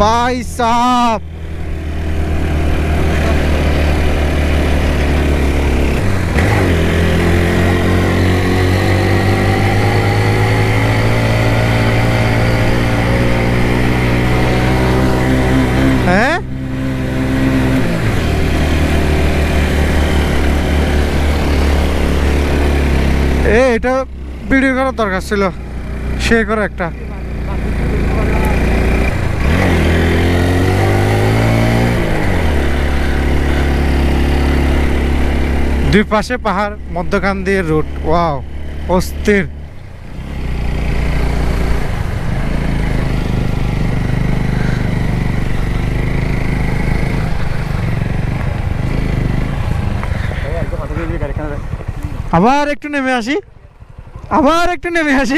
ভাই সাপ এটা ভিডিও করার দরকার ছিল। সে করে একটা। দুই পাশে পাহাড়, মধ্যখান দিয়ে রুট। ওয়াও, অস্থির। আবার একটু নেমে আসি। আবার একটু নেমে আসি।